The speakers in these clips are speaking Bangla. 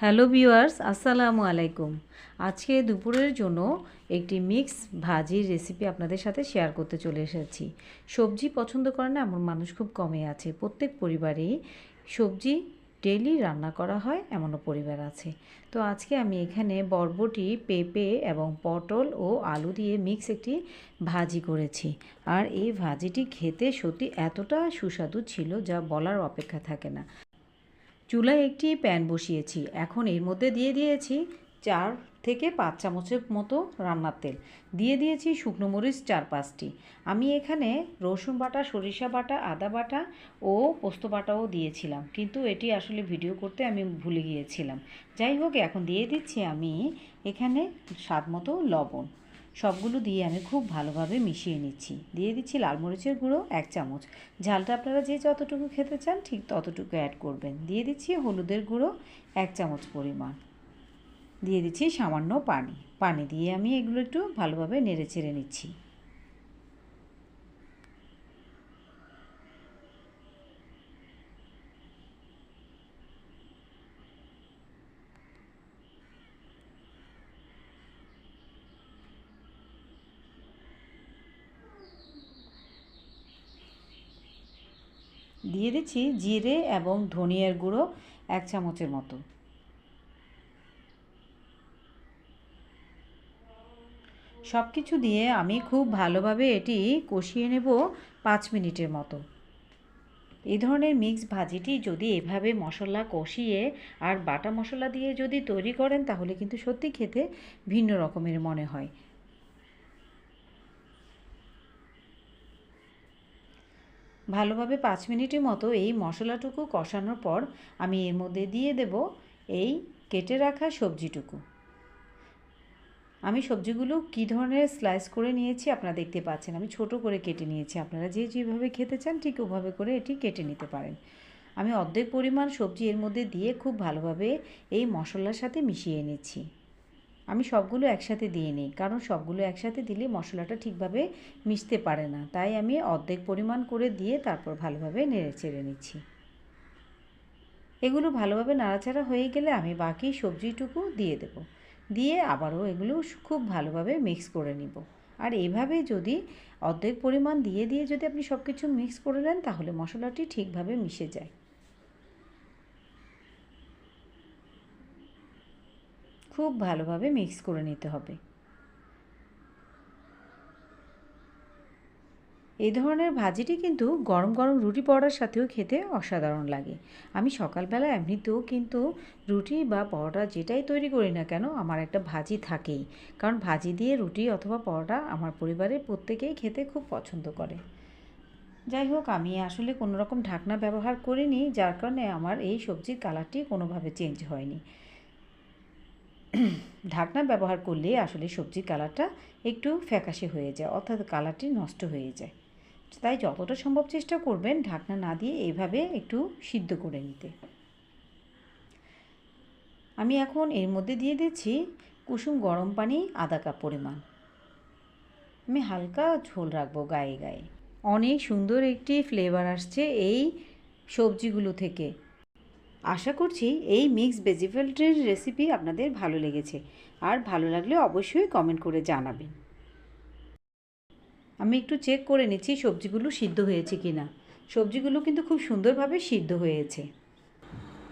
হ্যালো ভিউয়ার্স, আসসালামু আলাইকুম। আজকে দুপুরের জন্য একটি মিক্স ভাজির রেসিপি আপনাদের সাথে শেয়ার করতে চলে এসেছি। সবজি পছন্দ করে না, এমন মানুষ খুব কমই আছে। প্রত্যেক পরিবারেই সবজি ডেলি রান্না করা হয়, এমনও পরিবার আছে। তো আজকে আমি এখানে বরবটি, পেঁপে এবং পটল ও আলু দিয়ে মিক্স একটি ভাজি করেছি। আর এই ভাজিটি খেতে সত্যি এতটা সুস্বাদু ছিল যা বলার অপেক্ষা থাকে না। চুলায় একটি প্যান বসিয়েছি। এখন এর মধ্যে দিয়ে দিয়েছি চার থেকে পাঁচ চামচের মতো রান্নার তেল। দিয়ে দিয়েছি শুকনো মরিচ চার পাঁচটি। আমি এখানে রসুন বাটা, সরিষা বাটা, আদা বাটা ও পোস্ত বাটাও দিয়েছিলাম। কিন্তু এটি আসলে ভিডিও করতে আমি ভুলে গিয়েছিলাম। যাই হোক, এখন দিয়ে দিচ্ছি আমি এখানে স্বাদ মতো লবণ। সবগুলো দিয়ে আমি খুব ভালোভাবে মিশিয়ে নিচ্ছি। দিয়ে দিচ্ছি লাল মরিচের গুঁড়ো, এক চামচ। ঝালটা আপনারা যে যতটুকু খেতে চান, ঠিক ততটুকু অ্যাড করবেন। দিয়ে দিচ্ছি হলুদের গুঁড়ো, এক চামচ পরিমাণ। দিয়ে দিচ্ছি সামান্য পানি। পানি দিয়ে আমি এগুলো একটু ভালোভাবে নেড়ে চেড়ে নিচ্ছি। দিয়ে দিচ্ছি জিরে এবং ধনিয়ার গুঁড়ো এক চামচের মতো। সব কিছু দিয়ে আমি খুব ভালোভাবে এটি কষিয়ে নেব পাঁচ মিনিটের মতো। এই ধরনের মিক্স ভাজিটি যদি এভাবে মশলা কষিয়ে আর বাটা মশলা দিয়ে যদি তৈরি করেন, তাহলে কিন্তু সত্যি খেতে ভিন্ন রকমের মনে হয়। ভালোভাবে পাঁচ মিনিটের মতো এই মশলাটুকু কষানোর পর আমি এর মধ্যে দিয়ে দেব এই কেটে রাখা সবজিটুকু। আমি সবজিগুলো কী ধরনের স্লাইস করে নিয়েছি আপনারা দেখতে পাচ্ছেন। আমি ছোট করে কেটে নিয়েছি। আপনারা যে যেভাবে খেতে চান ঠিক ওভাবে করে এটি কেটে নিতে পারেন। আমি অর্ধেক পরিমাণ সবজি এর মধ্যে দিয়ে খুব ভালোভাবে এই মশলার সাথে মিশিয়ে নিচ্ছি। আমি সবগুলো একসাথে দিয়ে নিই, কারণ সবগুলো একসাথে দিলে মশলাটা ঠিকভাবে মিশতে পারে না। তাই আমি অর্ধেক পরিমাণ করে দিয়ে তারপর ভালোভাবে নেড়ে চেড়ে নিচ্ছি। এগুলো ভালোভাবে নাড়াচাড়া হয়ে গেলে আমি বাকি সবজিটুকু দিয়ে দেব। দিয়ে আবারও এগুলো খুব ভালোভাবে মিক্স করে নিব। আর এভাবে যদি অর্ধেক পরিমাণ দিয়ে দিয়ে যদি আপনি সব কিছু মিক্স করে নেন, তাহলে মশলাটি ঠিকভাবে মিশে যায়। খুব ভালোভাবে মিক্স করে নিতে হবে। এই ধরনের ভাজিটি কিন্তু গরম গরম রুটি পরোটার সাথেও খেতে অসাধারণ লাগে। আমি সকালবেলা এমনিতেও কিন্তু রুটি বা পরোটা যেটাই তৈরি করি না কেন, আমার একটা ভাজি থাকেই। কারণ ভাজি দিয়ে রুটি অথবা পরোটা আমার পরিবারের প্রত্যেকেই খেতে খুব পছন্দ করে। যাই হোক, আমি আসলে কোনো রকম ঢাকনা ব্যবহার করিনি, যার কারণে আমার এই সবজির কালারটি কোনোভাবে চেঞ্জ হয়নি। ঢাকনা ব্যবহার করলে আসলে সবজির কালারটা একটু ফ্যাকাশে হয়ে যায়, অর্থাৎ কালারটি নষ্ট হয়ে যায়। তাই যতটা সম্ভব চেষ্টা করবেন ঢাকনা না দিয়ে এইভাবে একটু সিদ্ধ করে নিতে। আমি এখন এর মধ্যে দিয়ে দিচ্ছি কুসুম গরম পানি আধা কাপ পরিমাণ। আমি হালকা ঝোল রাখব গায়ে গায়ে। অনেক সুন্দর একটি ফ্লেভার আসছে এই সবজিগুলো থেকে। আশা করছি এই মিক্স ভেজিটেবলটির রেসিপি আপনাদের ভালো লেগেছে। আর ভালো লাগলে অবশ্যই কমেন্ট করে জানাবেন। আমি একটু চেক করে নিচ্ছি সবজিগুলো সিদ্ধ হয়েছে কি না সবজিগুলো কিন্তু খুব সুন্দরভাবে সিদ্ধ হয়েছে।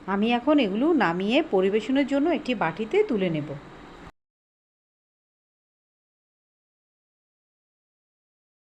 আমি এখন এগুলো নামিয়ে পরিবেশনের জন্য একটি বাটিতে তুলে নেব।